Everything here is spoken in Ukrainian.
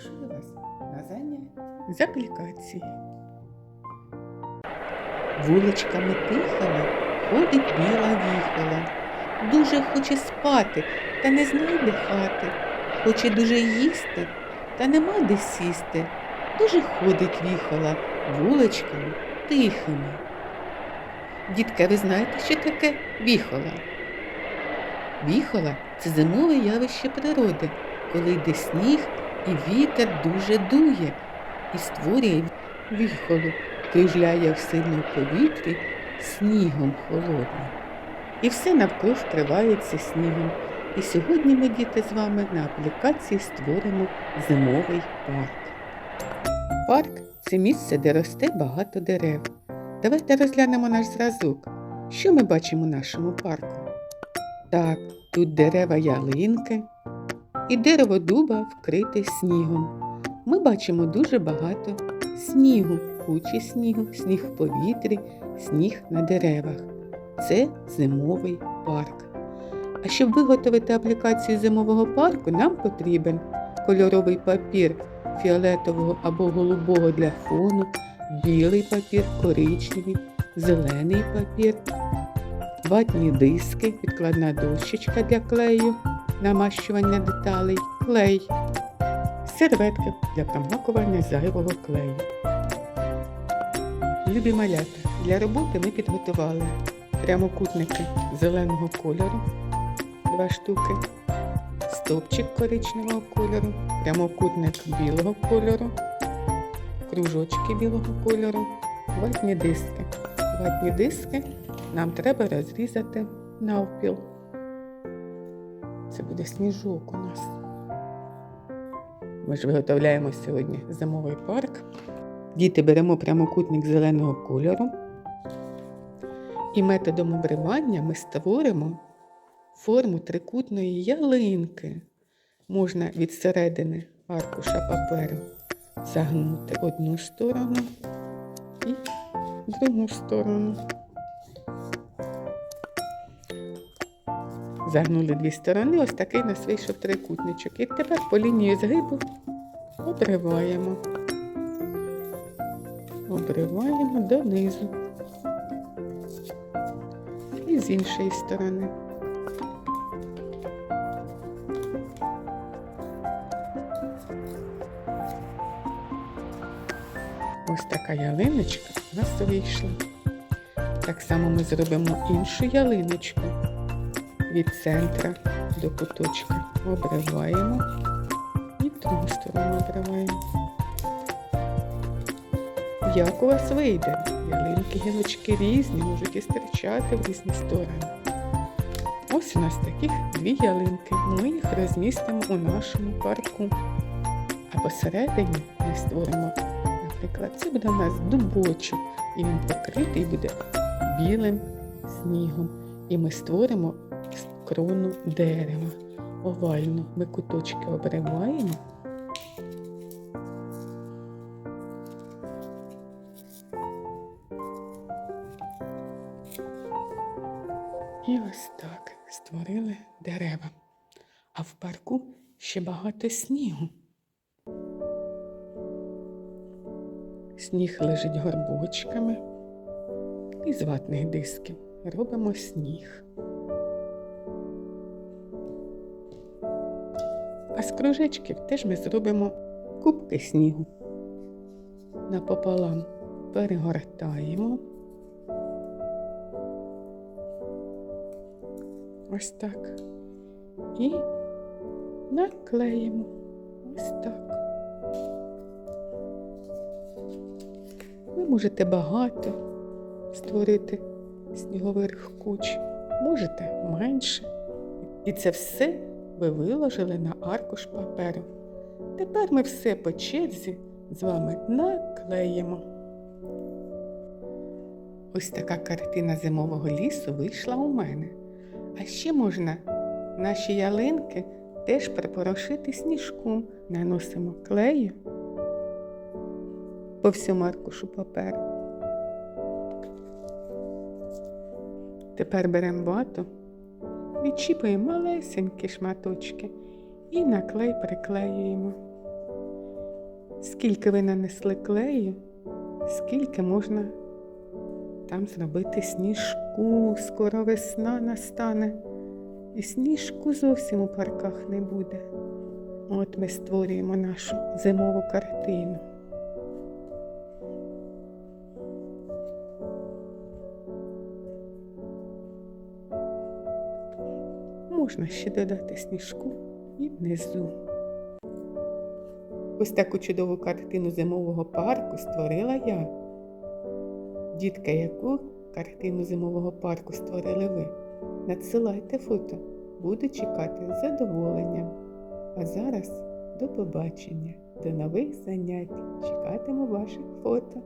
запрошую вас на заняття. з аплікації. Вуличками тихими ходить біла віхола. Дуже хоче спати, та не знайде хати. Хоче дуже їсти, та нема де сісти. Дуже ходить віхола вуличками тихими. Дітка, ви знаєте, що таке віхола? Віхола це зимове явище природи, коли йде сніг і вітер дуже дує і створює віхолу, кружляє в сильному повітрі снігом холодним. І все навкруг вкривається снігом. І сьогодні ми, діти, з вами на аплікації створимо зимовий парк. Парк це місце, де росте багато дерев. Давайте розглянемо наш зразок. Що ми бачимо в нашому парку? Так, тут дерева ялинки і дерево дуба вкрите снігом. Ми бачимо дуже багато снігу, кучі снігу, сніг в повітрі, сніг на деревах. Це зимовий парк. А щоб виготовити аплікацію зимового парку, нам потрібен кольоровий папір фіолетового або голубого для фону, білий папір, коричневий, зелений папір, ватні диски, підкладна дощечка для клею, намащування деталей, клей, серветки для промакування зайвого клею. Любі малята, для роботи ми підготували прямокутники зеленого кольору, два штуки, стовпчик коричневого кольору, прямокутник білого кольору, кружочки білого кольору, ватні диски. Ватні диски нам треба розрізати навпіл. Це буде сніжок у нас. Ми ж виготовляємо сьогодні зимовий парк. Діти беремо прямокутник зеленого кольору. І методом обривання ми створимо форму трикутної ялинки. Можна від середини аркуша паперу загнути одну сторону і другу сторону. Загнули дві сторони, ось такий нас вийшов трикутничок. І тепер по лінії згибу обриваємо. Обриваємо донизу. І з іншої сторони. Ось така ялиночка у нас вийшла. Так само ми зробимо іншу ялиночку від центра до куточка. Обриваємо і другу сторону обриваємо. Як у вас вийде? Ялинки, гілочки різні, можуть і стирчати в різні сторони. Ось у нас таких дві ялинки. Ми їх розмістимо у нашому парку. А посередині ми створимо, наприклад, це буде у нас дубочок, і він покритий буде білим снігом. І ми створимо крону дерева. Овальну ми куточки обриваємо. І ось так створили дерева. А в парку ще багато снігу. Сніг лежить горбочками і з ватних дисків робимо сніг. А з кружечків теж ми зробимо кубки снігу. Напополам перегортаємо. Ось так. І наклеїмо. Ось так. Ви можете багато створити снігових куч, можете менше. І це все ви виложили на аркуш паперу. Тепер ми все по черзі з вами наклеїмо. Ось така картина зимового лісу вийшла у мене. А ще можна наші ялинки теж припорошити сніжком. Наносимо клею по всьому аркушу паперу. Тепер беремо вату, відчіпуємо малесенькі шматочки і на клей приклеюємо. Скільки ви нанесли клею, скільки можна там зробити сніжку, скоро весна настане, і сніжку зовсім у парках не буде. От ми створюємо нашу зимову картину. Можна ще додати сніжку і внизу. Ось таку чудову картину зимового парку створила я. Дітка, яку картину зимового парку створили ви? Надсилайте фото, буду чекати з задоволенням. А зараз до побачення, до нових занять. Чекатиму ваших фото.